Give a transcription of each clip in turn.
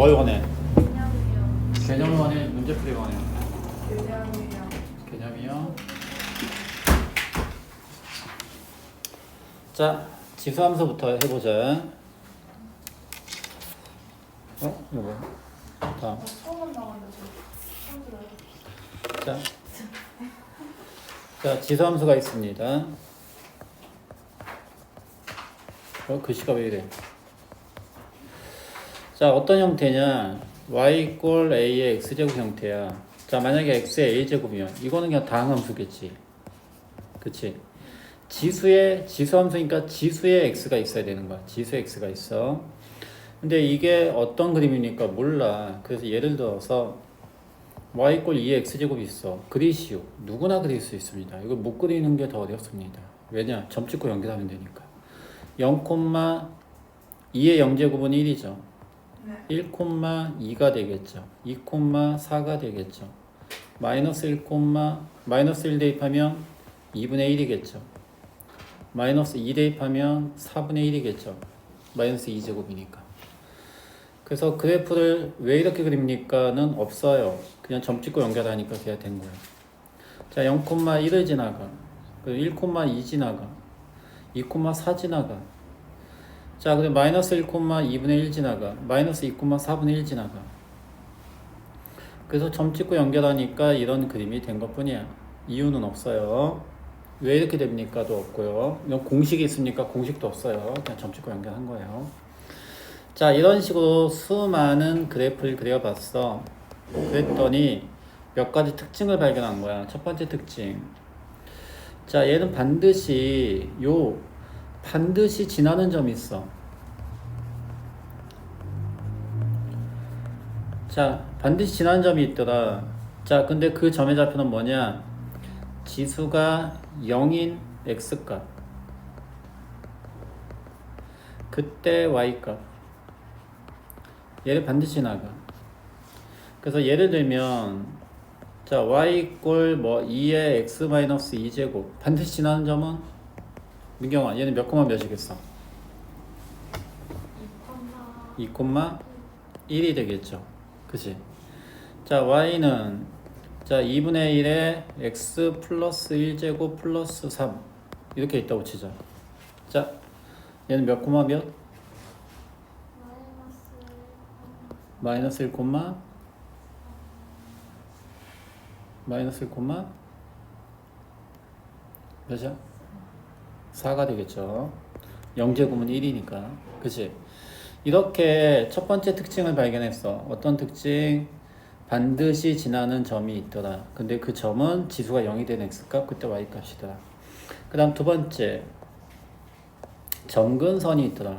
뭘 원해? 개념이요. 개념을 원해? 문제풀이 원해? 개념이요. 개념이요. 자, 지수함수부터 해보자. 어? 이거 뭐야? 다음. 자, 자 지수함수가 있습니다. 어, 글씨가 왜 이래? 자, 어떤 형태냐? y 이꼴 a의 x제곱 형태야. 자, 만약에 x의 a제곱이면 이거는 그냥 다항함수겠지. 그치? 지수의 지수함수니까 지수의 x가 있어야 되는 거야. 지수의 x가 있어. 근데 이게 어떤 그림입니까? 몰라. 그래서 예를 들어서 y 이꼴 2의 x제곱이 있어. 그리시오. 누구나 그릴 수 있습니다. 이거 못 그리는 게 더 어렵습니다. 왜냐? 점 찍고 연결하면 되니까. 0, 2의 0제곱은 1이죠. 네. 1,2가 되겠죠. 2,4가 되겠죠. 마이너스 1, 마이너스 1 대입하면 2분의 1이겠죠. 마이너스 2 대입하면 4분의 1이겠죠. 마이너스 2제곱이니까. 그래서 그래프를 왜 이렇게 그립니까는 없어요. 그냥 점 찍고 연결하니까 그냥 된 거예요. 자, 0,1을 지나가. 그리고 1,2 지나가. 2,4 지나가. 자, 그리고 마이너스 1,2분의 1 지나가. 마이너스 2,4분의 1 지나가. 그래서 점 찍고 연결하니까 이런 그림이 된 것 뿐이야. 이유는 없어요. 왜 이렇게 됩니까도 없고요. 공식이 있습니까? 공식도 없어요. 그냥 점 찍고 연결한 거예요. 자, 이런 식으로 수많은 그래프를 그려봤어. 그랬더니 몇 가지 특징을 발견한 거야. 첫 번째 특징. 자, 얘는 반드시 요 반드시 지나는 점이 있어. 자, 반드시 지나는 점이 있더라. 자, 근데 그 점의 좌표는 뭐냐? 지수가 0인 x값. 그때 y값. 얘를 반드시 지나가. 그래서 예를 들면 자 y 이꼴 뭐 2의 x 마이너스 2제곱 반드시 지나는 점은 민경아 얘는 몇 콤마 몇이겠어? 2 콤마 1이 되겠죠. 그치? 자 y는 자 2분의 1에 x 플러스 1제곱 플러스 3 이렇게 있다고 치자. 자 얘는 몇 콤마 몇? 마이너스 1 콤마 마이너스 1 콤마 몇이야? 4가 되겠죠. 0제곱은 1이니까. 그치? 이렇게 첫 번째 특징을 발견했어. 어떤 특징? 반드시 지나는 점이 있더라. 근데 그 점은 지수가 0이 된 x값, 그때 y값이더라. 그 다음 두 번째. 점근선이 있더라.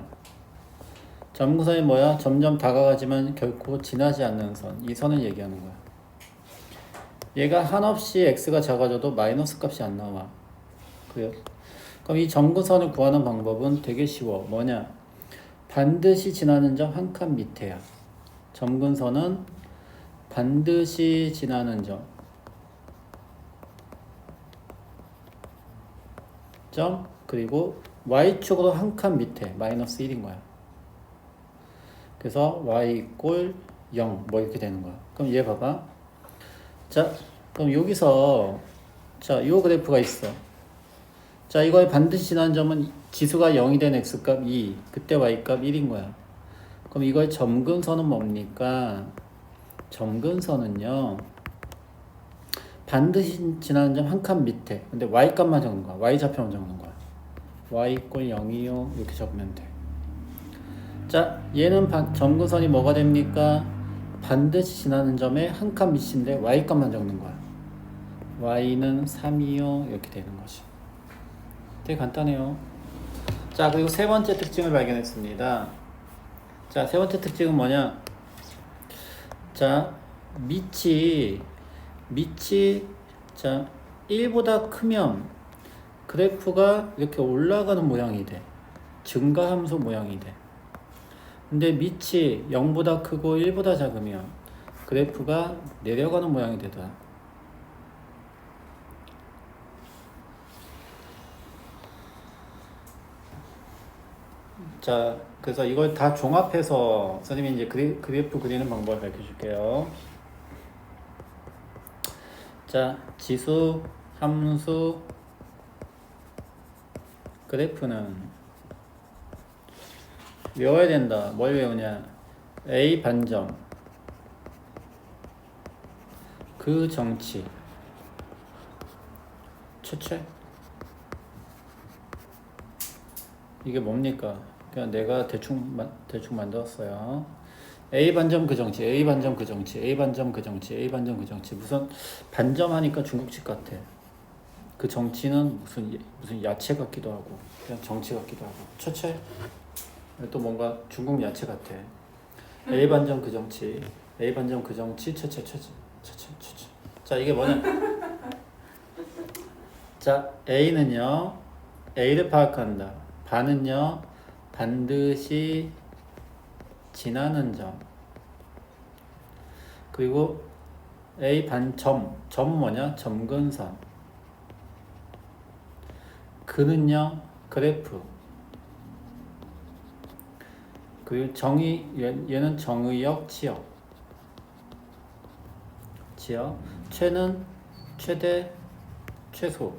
점근선이 뭐야? 점점 다가가지만 결코 지나지 않는 선. 이 선을 얘기하는 거야. 얘가 한없이 x가 작아져도 마이너스 값이 안 나와. 그래요? 그럼 이 점근선을 구하는 방법은 되게 쉬워. 뭐냐? 반드시 지나는 점 한 칸 밑에야. 점근선은 반드시 지나는 점. 점 그리고 y축으로 한 칸 밑에 마이너스 1인 거야. 그래서 y 꼴 0 뭐 이렇게 되는 거야. 그럼 얘 봐봐. 자, 그럼 여기서 자, 요 그래프가 있어. 자, 이거에 반드시 지나는 점은 지수가 0이 된 x값 2, 그때 y값 1인 거야. 그럼 이거의 점근선은 뭡니까? 점근선은요. 반드시 지나는 점 한 칸 밑에. 근데 y값만 적는 거야. y 좌표만 적는 거야. y 꼴 0이요. 이렇게 적으면 돼. 자, 얘는 반, 점근선이 뭐가 됩니까? 반드시 지나는 점에 한 칸 밑인데 y값만 적는 거야. y는 3이요. 이렇게 되는 거지. 되게 간단해요. 자, 그리고 세 번째 특징을 발견했습니다. 자, 세 번째 특징은 뭐냐? 자, 밑이, 밑이, 자, 1보다 크면 그래프가 이렇게 올라가는 모양이 돼. 증가함수 모양이 돼. 근데 밑이 0보다 크고 1보다 작으면 그래프가 내려가는 모양이 되더라. 자, 그래서 이걸 다 종합해서 선생님이 이제 그리, 그래프 그리는 방법을 가르쳐 줄게요. 자, 지수, 함수, 그래프는 외워야 된다. 뭘 외우냐? A 반점. 그 정치. 최최. 이게 뭡니까? 그냥 내가 대충 마, 대충 만들었어요. A 반점 그 정치, A 반점 그 정치, A 반점 그 정치, A 반점 그 정치. 무슨 반점 하니까 중국집 같아. 그 정치는 무슨 예- 무슨 야채 같기도 하고 그냥 정치 같기도 하고 처체 또 뭔가 중국 야채 같아. A 반점 그 정치, A 반점 그 정치, 처체 처체 처체 처체. 자 이게 뭐냐? 자 A는요 A를 파악한다. 반은요 반드시 지나는 점. 그리고 A 반점 점 뭐냐? 점근선. 그는요 그래프. 그리고 정의 얘, 얘는 정의역 치역. 치역. 최는 최대 최소.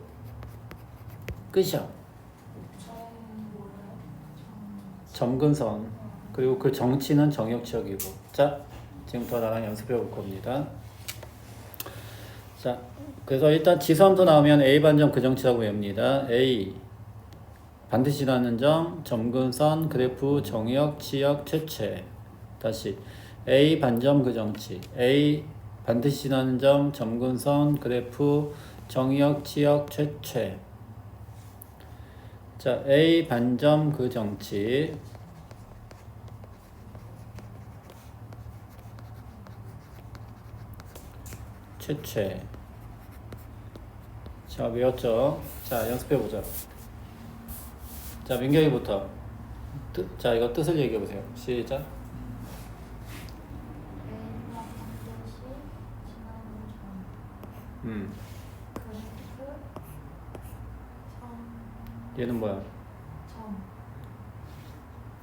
끝이야. 정 뭐래요? 점근선 그리고 그 정치는 정역지역이고. 자 지금부터 나랑 연습해 볼 겁니다. 자 그래서 일단 지수함수 나오면 A 반점 그 정치라고 외웁니다. A 반드시 나는 점 점근선 그래프 정역 지역 최체 다시 A 반점 그 정치. A 반드시 나는 점 점근선 그래프 정역 지역 최체 자, A 반점 그 정치. 최최. 자, 외웠죠? 자, 연습해 보자. 자, 민경이부터. 뜻, 자, 이거 뜻을 얘기해 보세요. 시작. 음. 얘는 뭐야? 점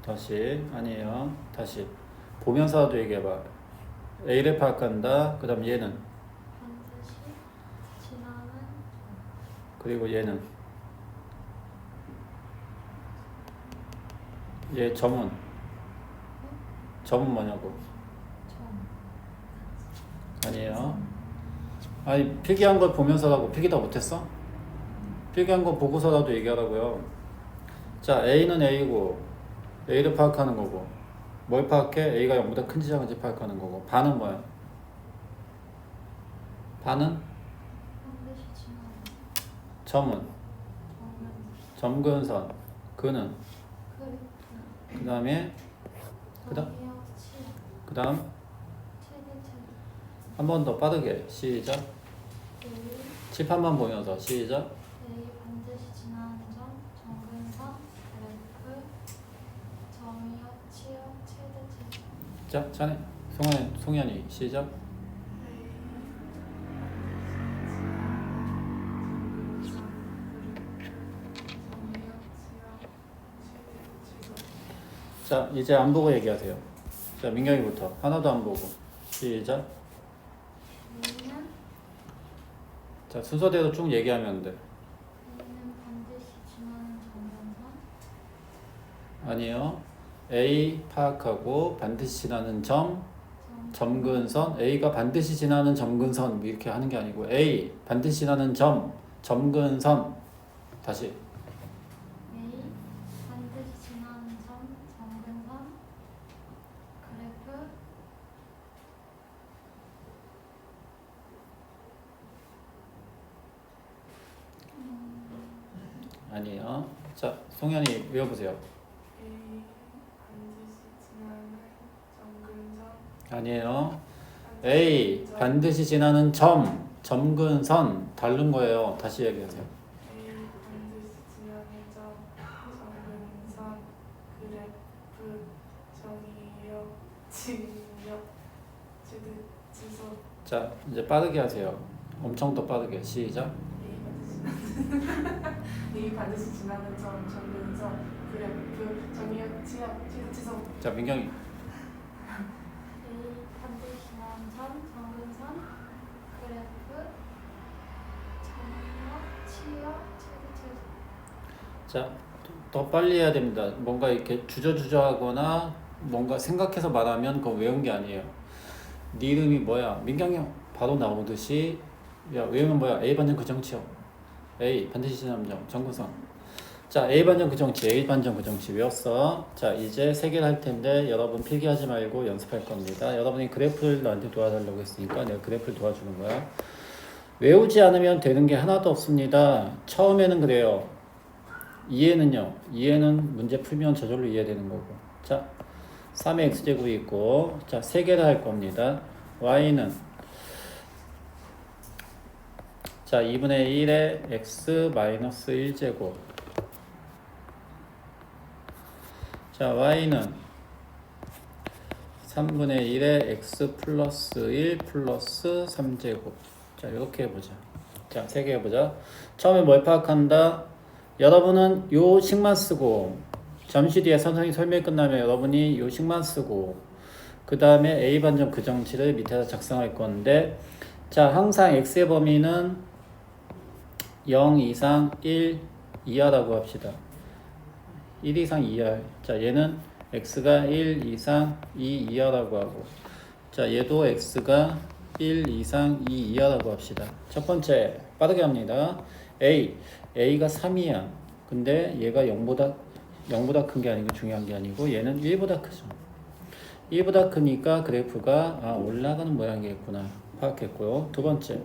다시. 아니에요. 다시. 보면서라도 얘기해 봐. A를 파악한다. 그 다음 얘는 반드시 지나는 점 그리고 얘는 얘 점은 점은 뭐냐고 점 아니에요 아니 필기한 걸 보면서라고 필기 다 못했어? 필기한 거 보고서라도 얘기하라고요 자 A는 A고 A를 파악하는 거고 뭘 파악해? A가 0보다 큰지 작은지 파악하는 거고 반은 뭐야? 반은 점은? 점근선. 그는 그 다음에? 그다음? 그 다음? 한 번 더 빠르게. 시작. 칠판만 보면서. 시작. 자 자네 송현 송현이. 시작 자 이제 안 보고 얘기하세요. 자 민경이부터. 하나도 안 보고. 시작. 자 순서대로 쭉 얘기하면 돼. 아니요. A 파악하고 반드시 지나는 점점 점근선. A가 반드시 지나는 점근선. 이렇게 하는 게 아니고 A 반드시 지나는 점 점근선. 다시 A 반드시 지나는 점 정근선 그래프 아니에요 자 송현이 외워보세요. 아니에요. A 반드시 지나는 점 점근선 다른 거예요. 다시 얘기하세요. 자 이제 빠르게 하세요. 엄청 더 빠르게. 시작 A 반드시 A 반드시 지나는 점 정근선 그래프 정의역 치역 최대치선 자 민경이 A 반드시 지나는 점 정근선 그래프 정력 치역 최대 최소 자, 더 빨리 해야 됩니다. 뭔가 이렇게 주저주저하거나 뭔가 생각해서 말하면 그거 외운 게 아니에요. 네 이름이 뭐야? 민경이 형 바로 나오듯이 야 외우면 뭐야? A 반전 그 정치요. A 반드시 지남정 정구성. 자 A 반전 그정치, A 반전 그정치 외웠어. 자 이제 세 개를 할 텐데 여러분 필기하지 말고 연습할 겁니다. 여러분이 그래프를 나한테 도와달라고 했으니까 내가 그래프를 도와주는 거야. 외우지 않으면 되는 게 하나도 없습니다. 처음에는 그래요. 이해는요. 이해는 문제 풀면 저절로 이해되는 거고. 자, 3의 x제곱이 있고, 자, 세 개를 할 겁니다. y는 자, 2분의 1의 x 마이너스 1제곱. 자, y는 3분의 1의 x 플러스 1 플러스 3제곱. 자, 이렇게 해보자. 자, 세 개 해보자. 처음에 뭘 파악한다? 여러분은 요 식만 쓰고 잠시 뒤에 선생님 설명이 끝나면 여러분이 요 식만 쓰고 그 다음에 A 반전 그 정치를 밑에다 작성할 건데 자 항상 x의 범위는 0 이상 1 이하라고 합시다. 1 이상 2하. 자 얘는 x가 1 이상 2 이하라고 하고 자 얘도 x가 1 이상 2 이하라고 합시다. 첫 번째 빠르게 합니다. A a가 3이야. 근데 얘가 0보다 0보다 큰 게 아니고 중요한 게 아니고 얘는 1보다 크죠. 1보다 크니까 그래프가 아, 올라가는 모양이겠구나. 파악했고요. 두 번째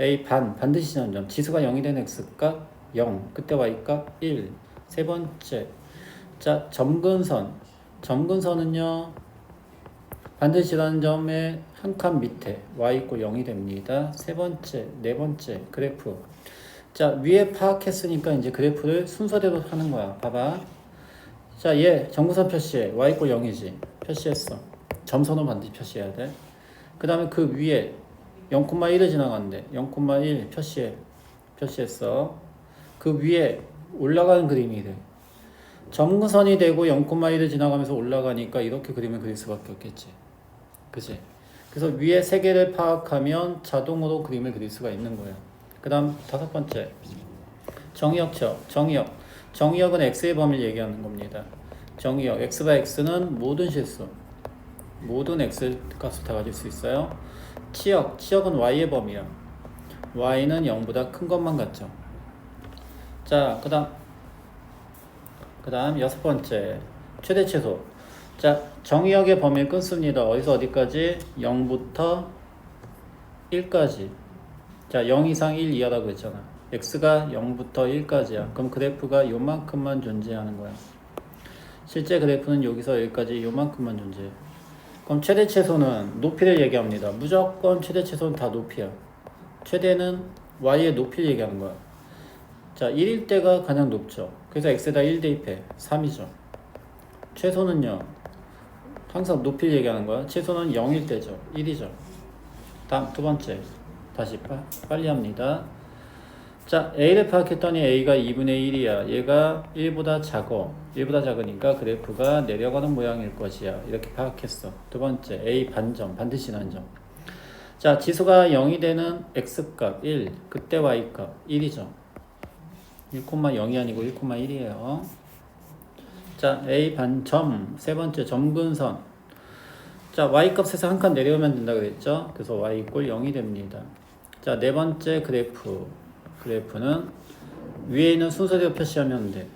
a 반 반드시 전점 지수가 0이 된 x값 0 그때 y값 1세 번째 자 점근선 점근선은요 반드시라는 점의 한 칸 밑에 y 있고 0이 됩니다. 세 번째, 네 번째 그래프. 자 위에 파악했으니까 이제 그래프를 순서대로 하는 거야. 봐봐. 자얘 정구선 표시해 y 있고 0이지. 표시했어. 점선은 반드시 표시해야 돼. 그 다음에 그 위에 0,1을 지나갔는데 0,1 표시해. 표시했어. 그 위에 올라가는 그림이 돼. 점근선이 되고 0,1을 지나가면서 올라가니까 이렇게 그림을 그릴 수밖에 없겠지. 그지? 그래서 위에 세 개를 파악하면 자동으로 그림을 그릴 수가 있는 거예요. 그 다음 다섯 번째. 정의역적. 정의역. 정의역은 x의 범위를 얘기하는 겁니다. 정의역. x가 x는 모든 실수. 모든 x 값을 다 가질 수 있어요. 치역. 치역은 y의 범위야. y는 0보다 큰 것만 같죠. 자, 그 다음. 그 다음 여섯 번째. 최대 최소. 자, 정의역의 범위를 끊습니다. 어디서 어디까지? 0부터 1까지. 자, 0 이상 1 이하라고 했잖아. x가 0부터 1까지야. 그럼 그래프가 요만큼만 존재하는 거야. 실제 그래프는 여기서 여기까지 요만큼만 존재해. 그럼 최대 최소는 높이를 얘기합니다. 무조건 최대 최소는 다 높이야. 최대는 y의 높이를 얘기하는 거야. 자, 1일 때가 가장 높죠. 그래서 x에다 1 대입해. 3이죠. 최소는요. 항상 높이를 얘기하는 거야. 최소는 0일 때죠. 1이죠. 다음 두 번째. 다시 빠, 빨리 합니다. 자, A를 파악했더니 A가 2분의 1이야. 얘가 1보다 작어. 1보다 작으니까 그래프가 내려가는 모양일 것이야. 이렇게 파악했어. 두 번째, A 반점, 반드시 난점. 자, 지수가 0이 되는 X값 1, 그때 Y값 1이죠. 1,0이 아니고 1,1이에요. 자, A 반점 세 번째 점근선. 자, y 값에서 한 칸 내려오면 된다 그랬죠? 그래서 y 이꼴 0이 됩니다. 자, 네 번째 그래프. 그래프는 위에 있는 순서대로 표시하면 돼.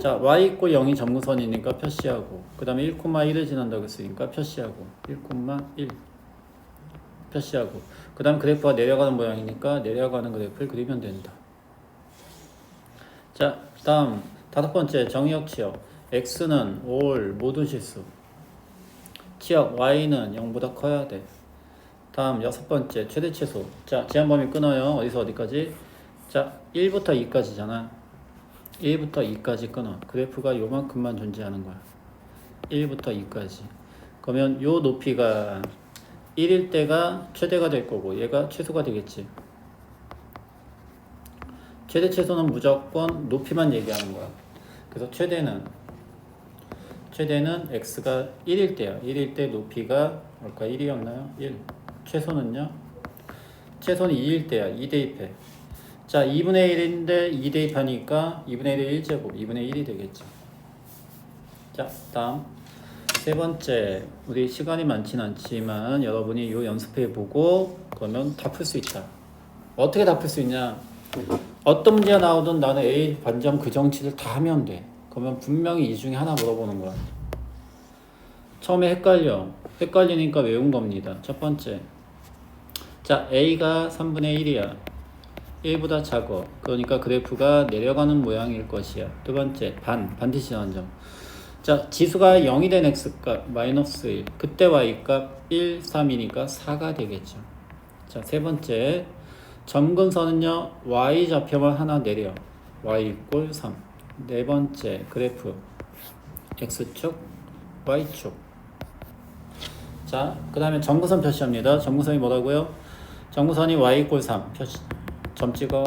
자, y 이꼴 0이 점근선이니까 표시하고, 그 다음에 1,1을 지난다고 했으니까 표시하고, 1,1 표시하고, 그 다음 그래프가 내려가는 모양이니까 내려가는 그래프를 그리면 된다. 자, 다음 다섯 번째 정의역 치역. x는 올 모든 실수. 치역 y는 0보다 커야 돼. 다음 여섯 번째 최대 최소. 자, 제한 범위 끊어요. 어디서 어디까지? 자, 1부터 2까지잖아. 1부터 2까지 끊어. 그래프가 요만큼만 존재하는 거야. 1부터 2까지. 그러면 요 높이가 1일 때가 최대가 될 거고 얘가 최소가 되겠지. 최대 최소는 무조건 높이만 얘기하는 거야. 그래서 최대는 최대는 x가 1일 때야. 1일 때 높이가 뭘까? 1이었나요? 1. 최소는요? 최소는 2일 때야. 2 대입해. 자, 2분의 1인데 2 대입하니까 2분의 1의 1제곱, 2분의 1이 되겠죠. 자, 다음. 세 번째, 우리 시간이 많진 않지만 여러분이 이 연습해 보고 그러면 다 풀 수 있다. 어떻게 다 풀 수 있냐? 어떤 문제가 나오든 나는 A 반점 그 정치를 다 하면 돼. 그러면 분명히 이 중에 하나 물어보는 거야. 처음에 헷갈려. 헷갈리니까 외운 겁니다. 첫 번째. 자, A가 3분의 1이야. 1보다 작어. 그러니까 그래프가 내려가는 모양일 것이야. 두 번째, 반. 반드시 나온 점. 자, 지수가 0이 된 x값 마이너스 1. 그때 y값 1, 3이니까 4가 되겠죠. 자, 세 번째. 점근선은요. y 좌표만 하나 내려. y 이꼴 3. 네 번째 그래프 x축, y축. 자, 그 다음에 점근선 표시합니다. 점근선이 뭐라고요? 점근선이 y 이꼴 3 표시. 점 찍어.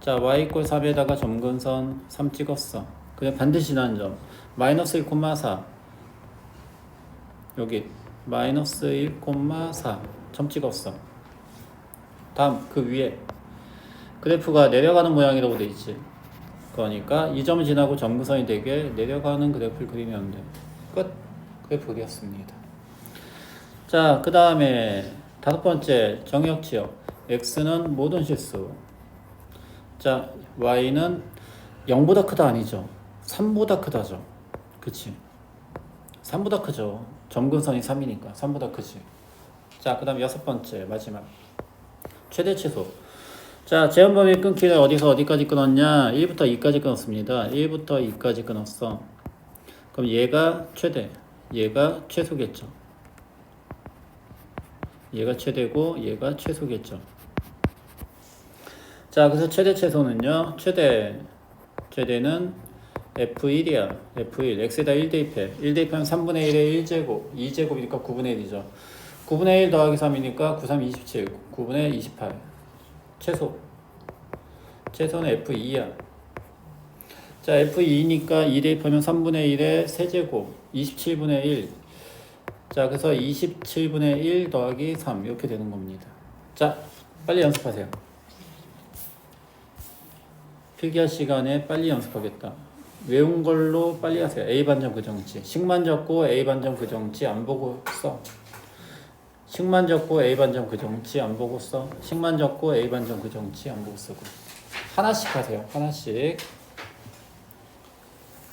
자, y 이꼴 3에다가 점근선 3 찍었어. 그냥 반드시 난 점. 마이너스 1,4. 여기 마이너스 1,4. 점 찍었어. 다음 그 위에 그래프가 내려가는 모양이라고 돼 있지. 그러니까 이 점을 지나고 점근선이 되게 내려가는 그래프를 그리면 돼. 끝. 그래프 그렸습니다. 자, 그 다음에 다섯 번째 정역 지역. X는 모든 실수. 자, y는 0보다 크다 아니죠. 3보다 크다죠. 그치? 3보다 크죠. 점근선이 3이니까 3보다 크지. 자, 그 다음 여섯 번째 마지막. 최대 최소. 자, 제한범위 끊기를 어디서 어디까지 끊었냐? 1부터 2까지 끊었습니다. 1부터 2까지 끊었어. 그럼 얘가 최대, 얘가 최소겠죠. 얘가 최대고 얘가 최소겠죠. 자, 그래서 최대 최소는요. 최대 최대는 F1이야. F1. x에다 1 대입해. 1 대입하면 3분의 1의 1제곱. 2제곱이니까 9분의 1이죠. 9분의 1 더하기 3이니까 9, 3, 27. 9분의 28. 최소. 최소는 F2야. 자, F2니까 2 대입하면 3분의 1의 세제곱. 27분의 1. 자, 그래서 27분의 1 더하기 3. 이렇게 되는 겁니다. 자, 빨리 연습하세요. 필기할 시간에 빨리 연습하겠다. 외운 걸로 빨리 하세요. A 반점 그 정치. 식만 적고 A 반점 그 정치 안 보고 써. 식만 적고 A 반점 그 정치 안 보고 써. 식만 적고 A 반점 그 정치 안 보고 쓰고. 하나씩 하세요. 하나씩.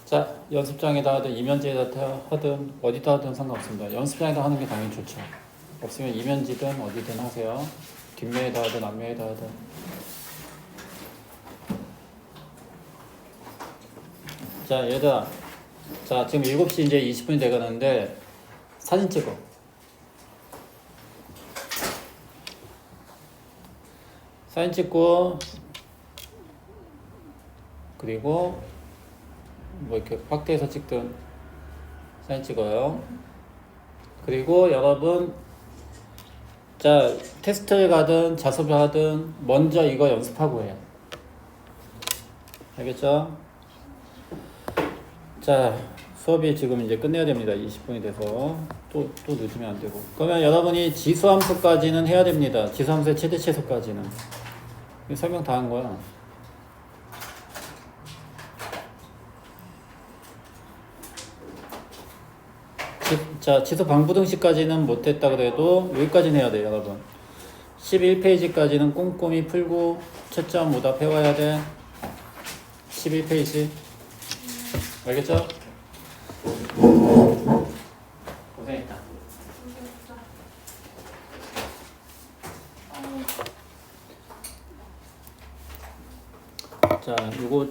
자, 연습장에다 하든 이면지에다 하든 어디다 하든 상관없습니다. 연습장에다 하는 게 당연히 좋죠. 없으면 이면지든 어디든 하세요. 뒷면에다 하든 앞면에다 하든. 자, 얘들아. 자, 지금 7시 이제 20분이 돼가는데 사진 찍어. 사진 찍고 그리고 뭐 이렇게 확대해서 찍든 사진 찍어요. 그리고 여러분 자 테스트를 가든 자습을 하든 먼저 이거 연습하고 해요. 알겠죠? 자 수업이 지금 이제 끝내야 됩니다. 20분이 돼서 또 또 늦으면 안 되고. 그러면 여러분이 지수함수까지는 해야 됩니다. 지수함수의 최대 최소까지는 설명 다 한 거야. 지- 자, 지수 방부등식까지는 못했다 그래도 여기까지는 해야 돼, 여러분. 11페이지까지는 꼼꼼히 풀고 채점 오답 해와야 돼. 11페이지. 알겠죠? 고생했다. 자, 요거